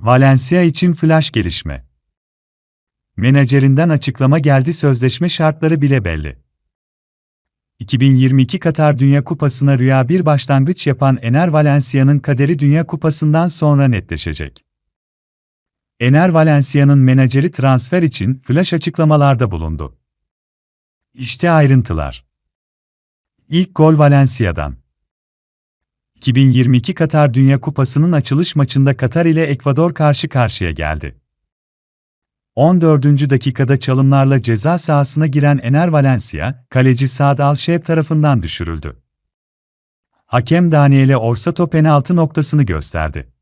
Valencia için flash gelişme. Menajerinden açıklama geldi sözleşme şartları bile belli. 2022 Katar Dünya Kupası'na rüya bir başlangıç yapan Ener Valencia'nın kaderi Dünya Kupası'ndan sonra netleşecek. Ener Valencia'nın menajeri transfer için flash açıklamalarda bulundu. İşte ayrıntılar. İlk gol Valencia'dan. 2022 Katar Dünya Kupası'nın açılış maçında Katar ile Ekvador karşı karşıya geldi. 14. dakikada çalımlarla ceza sahasına giren Ener Valencia, kaleci Saad Alşeb tarafından düşürüldü. Hakem Daniele Orsato penaltı noktasını gösterdi.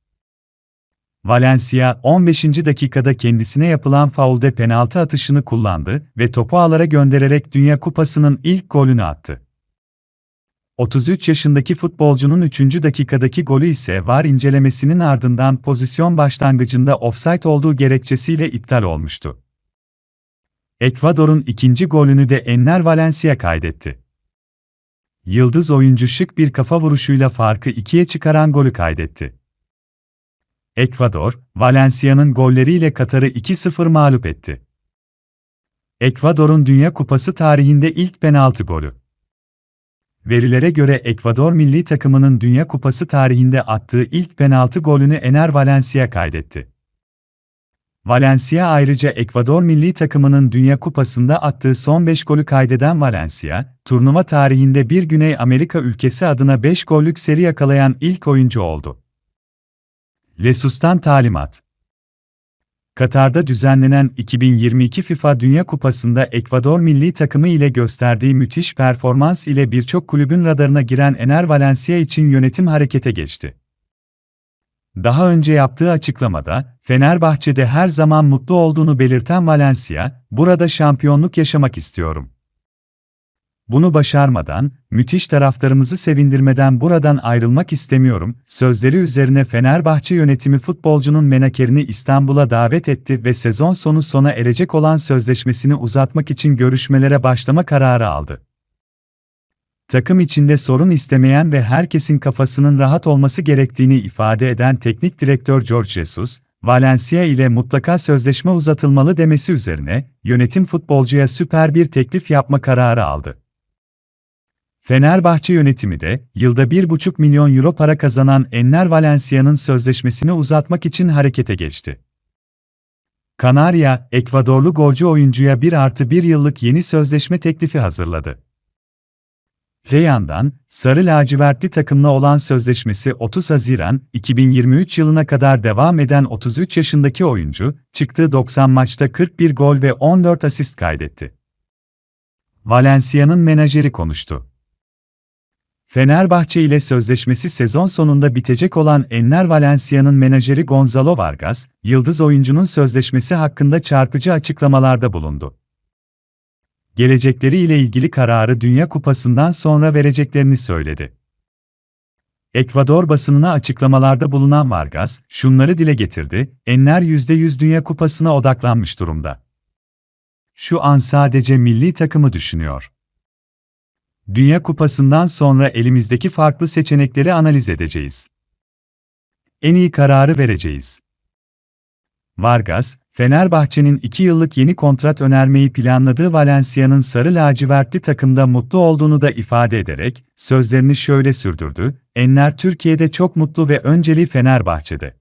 Valencia, 15. dakikada kendisine yapılan faulde penaltı atışını kullandı ve topu ağlara göndererek Dünya Kupası'nın ilk golünü attı. 33 yaşındaki futbolcunun 3. dakikadaki golü ise VAR incelemesinin ardından pozisyon başlangıcında offside olduğu gerekçesiyle iptal olmuştu. Ekvador'un ikinci golünü de Enner Valencia kaydetti. Yıldız oyuncu şık bir kafa vuruşuyla farkı ikiye çıkaran golü kaydetti. Ekvador, Valencia'nın golleriyle Katar'ı 2-0 mağlup etti. Ekvador'un Dünya Kupası tarihinde ilk penaltı golü. Verilere göre Ekvador milli takımının Dünya Kupası tarihinde attığı ilk penaltı golünü Ener Valencia kaydetti. Valencia ayrıca Ekvador milli takımının Dünya Kupası'nda attığı son 5 golü kaydeden Valencia, turnuva tarihinde bir Güney Amerika ülkesi adına 5 gollük seri yakalayan ilk oyuncu oldu. Lesus'tan talimat Katar'da düzenlenen 2022 FIFA Dünya Kupası'nda Ekvador milli takımı ile gösterdiği müthiş performans ile birçok kulübün radarına giren Ener Valencia için yönetim harekete geçti. Daha önce yaptığı açıklamada, Fenerbahçe'de her zaman mutlu olduğunu belirten Valencia, burada şampiyonluk yaşamak istiyorum. Bunu başarmadan, müthiş taraftarımızı sevindirmeden buradan ayrılmak istemiyorum. Sözleri üzerine Fenerbahçe yönetimi futbolcunun menakerini İstanbul'a davet etti ve sezon sonu sona erecek olan sözleşmesini uzatmak için görüşmelere başlama kararı aldı. Takım içinde sorun istemeyen ve herkesin kafasının rahat olması gerektiğini ifade eden teknik direktör George Jesus, Valencia ile mutlaka sözleşme uzatılmalı demesi üzerine, yönetim futbolcuya süper bir teklif yapma kararı aldı. Fenerbahçe yönetimi de, yılda 1,5 milyon euro para kazanan Enner Valencia'nın sözleşmesini uzatmak için harekete geçti. Kanarya, Ekvadorlu golcü oyuncuya 1 artı 1 yıllık yeni sözleşme teklifi hazırladı. Öte yandan, Sarı lacivertli takımla olan sözleşmesi 30 Haziran 2023 yılına kadar devam eden 33 yaşındaki oyuncu, çıktığı 90 maçta 41 gol ve 14 asist kaydetti. Valencia'nın menajeri konuştu. Fenerbahçe ile sözleşmesi sezon sonunda bitecek olan Enner Valencia'nın menajeri Gonzalo Vargas, yıldız oyuncunun sözleşmesi hakkında çarpıcı açıklamalarda bulundu. Gelecekleri ile ilgili kararı Dünya Kupası'ndan sonra vereceklerini söyledi. Ekvador basınına açıklamalarda bulunan Vargas, şunları dile getirdi, Enner %100 Dünya Kupası'na odaklanmış durumda. Şu an sadece milli takımı düşünüyor. Dünya Kupası'ndan sonra elimizdeki farklı seçenekleri analiz edeceğiz. En iyi kararı vereceğiz. Vargas, Fenerbahçe'nin 2 yıllık yeni kontrat önermeyi planladığı Valencia'nın sarı lacivertli takımda mutlu olduğunu da ifade ederek, sözlerini şöyle sürdürdü, Enler Türkiye'de çok mutlu ve önceliği Fenerbahçe'de.